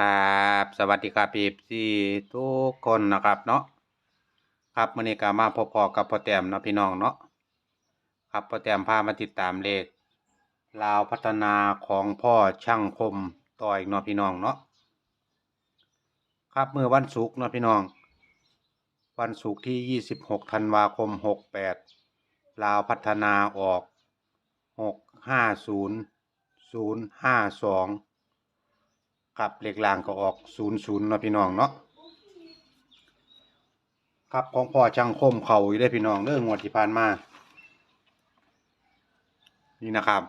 ครับ สวัสดีครับพี่ซีทุกคนนะครับเนาะครับมื้อนี้ก็มาพบพอกับพ่อแต้มเนาะพี่น้องเนาะครับพ่อแต้มพามาติดตามเลขลาวพัฒนาของพ่อช่างคมต่ออีกเนาะพี่น้องเนาะครับเมื่อวันศุกร์เนาะพี่น้อง วันศุกร์ที่ 26 ธันวาคม 68 ลาวพัฒนาออก 650 052 ครับเลขล่างก็ออกศูนย์ศูนย์เนาะพี่น้องเนาะครับของพ่อช่างคมเขาอยู่ได้พี่น้องเรื่องงวดที่ผ่านมา นี่นะครับ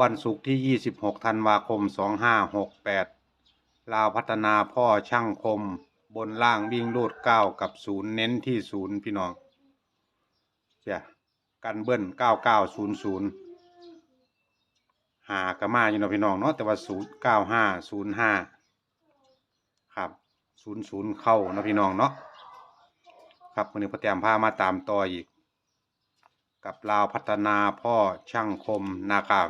วันศุกร์ที่ 26ธันวาคม 2568 ลาวพัฒนาพ่อช่างคมบนล่างวิ่งรูด9กับ0เน้นที่0พี่น้องเจ้ะกันเบิ้ล9900 หากระมาอยู่เนาะพี่น้องเนาะแต่ว่าศูนย์เก้าห้าศูนย์ห้าครับศูนย์ศูนย์เข้าเนาะพี่น้องเนาะครับวันนี้พ่อแต้มพามาตามต่ออีก กับลาวพัฒนาพ่อช่างคมนะครับ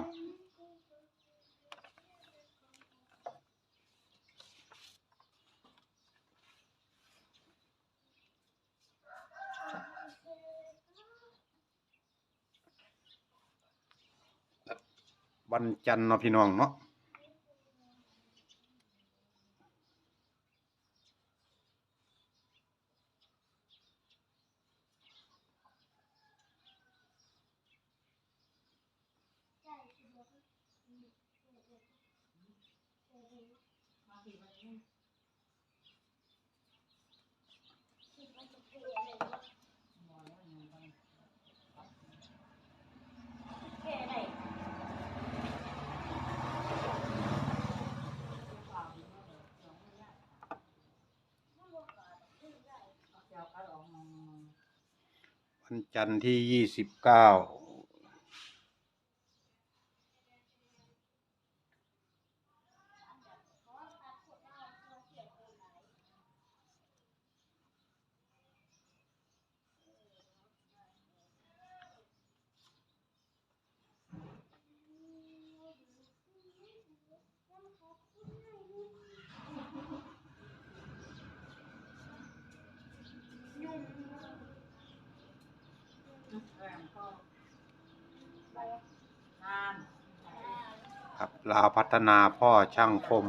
วันจันทร์เนาะพี่น้องเนาะมาถึงวันนี้ จันทร์ที่ยี่สิบเก้า ลาพัฒนาพ่อช่างคม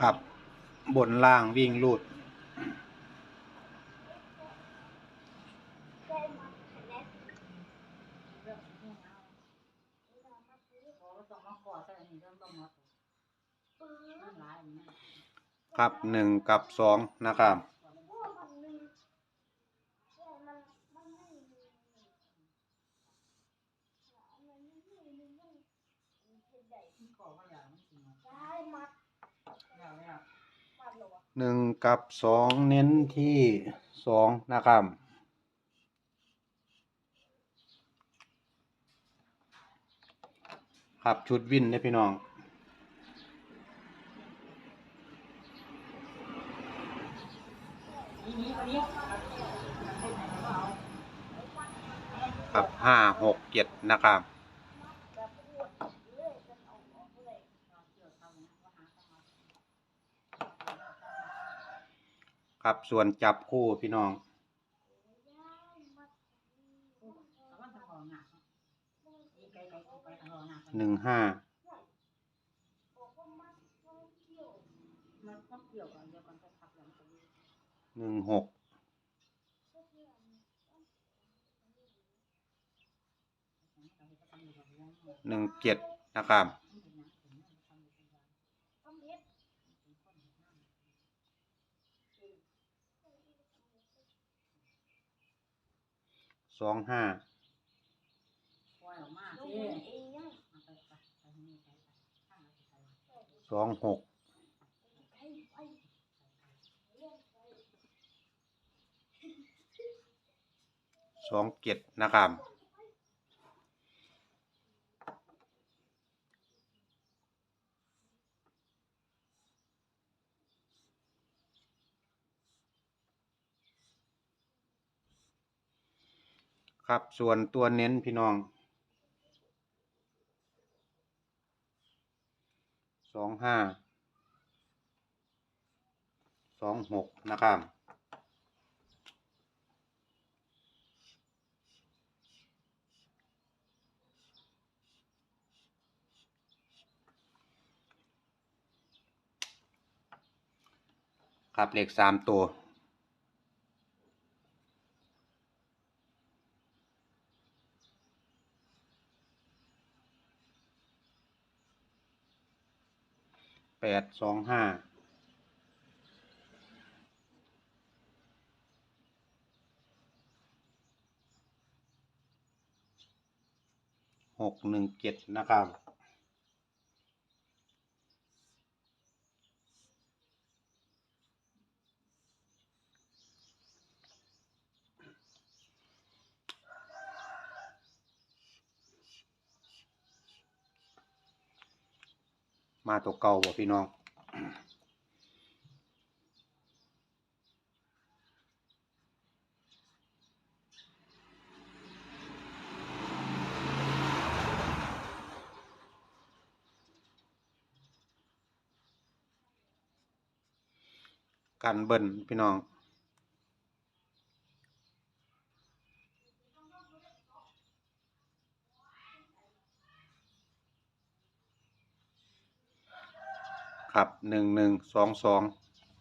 ครับ บนล่างวิ่งลูด ครับหนึ่งกับสองนะครับ หนึ่งกับสองเน้นที่สองนะครับครับชุดวินนี่ยพี่น้องครับห้าหกเจ็ดนะครับ ครับส่วนจับคู่พี่น้อง หนึ่งห้า หนึ่งหก หนึ่งเจ็ดนะครับ สองห้าปล่อยออกมาลงเท่มือเองยังไปไปไปนี่ไปไปข้างเราไปสองหกไปไปสองเจ็ดนะครับ ครับส่วนตัวเน้นพี่น้องสองห้าสองหกนะครับครับเลขสามตัว แปดสองห้าหกหนึ่งเจ็ดนะครับ มาตัวเก่าบ่พี่น้องกันเบิ่นพี่น้อง หนึ่งหนึ่งสองสอง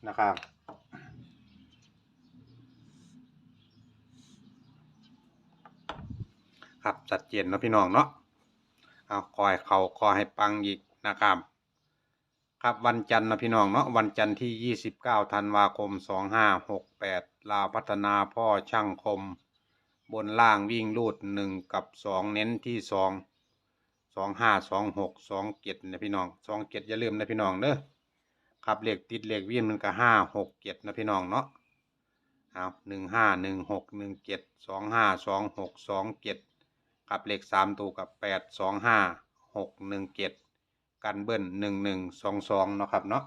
นะครับครับชัดเจนเนาะพี่น้องเนาะเอาคอยเขาคอยให้ปังอีกนะครับ ครับวันจันทร์นะพี่น้องเนาะวันจันทร์ที่ 29ธันวาคม 2568 ลาพัฒนาพ่อช่างคม บนล่างวิ่งรูด 1 กับ 2 เน้นที่ 2 2 5 2 6 2 7นะพี่น้อง 2 7 อย่าลืมนะพี่น้องเด้อ ครับเลขติดเลขวิ่งมันก็5 6 7นะพี่น้องเนาะเอา1 5 1 6 1 7 2 5 2 6 2 7ครับเลข3ตัวกับ8 2 5 6 1 7กันเบิ้ลหนึ่งหนึ่งสองสองเนาะครับเนาะ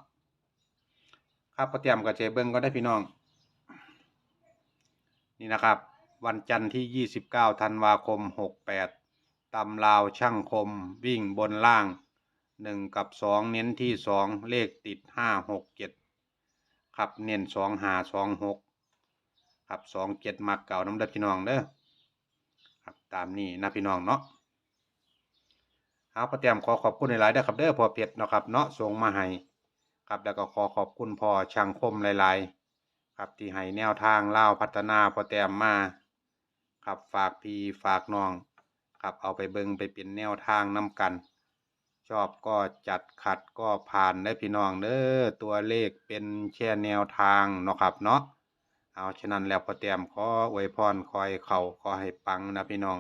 ครับก็เตรียมกับเจเบิ้งก็ได้พี่น้อง นี่นะครับ วันจันทร์ที่ยี่สิบเก้าธันวาคมหกแปดตำลาวช่างคมวิ่งบนล่าง หนึ่งกับสองเน้นที่สองเลขติดห้าหกเจ็ดครับเน้นสองหาสองหกครับสองเจ็ดมักเก่าน้ำเด้อพี่น้องเด้อครับตามนี้นะพี่น้องเนาะเอาพอเตรียมขอขอบคุณหลายๆเด้อครับเด้อพอเพชรเนาะครับเนาะส่งมาให้ครับแล้วก็ขอขอบคุณพ่อช่างคมหลายๆ ครับที่ให้แนวทางเล่าพัฒนาพอเตรียมมาครับฝากพี่ฝากน้อง ครับเอาไปเบิงไปเป็นแนวทางนํกัน ชอบก็จัดขัดก็ผ่านได้พี่น้องเด้อตัวเลขเป็นแค่แนวทางเนาะครับเนาะเอาฉะนั้นแล้วพอเตรียมขออวยพรคอยเข่าขอให้ปังนะพี่น้อง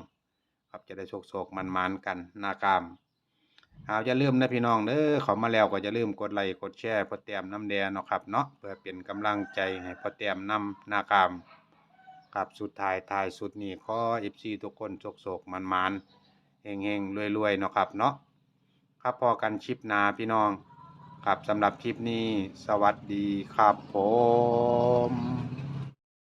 ครับจะได้โชคโชคมันมันกันนากามเอาอย่าลืมนะพี่น้องเด้อเขามาแล้วก็อย่าลืมกดไลค์กดแชร์พอแต้มน้ำแดงเนาะครับเนาะเพื่อเป็นกำลังใจให้พอแต้มนำนากามครับสุดท้ายท้ายสุดนี้ขอเอฟซีทุกคนโชคโชคมันมันเฮงเฮงรวยรวยๆเนาะครับเนาะ ครับพอกันชิปนาพี่น้องครับสำหรับคลิปนี้สวัสดีครับผม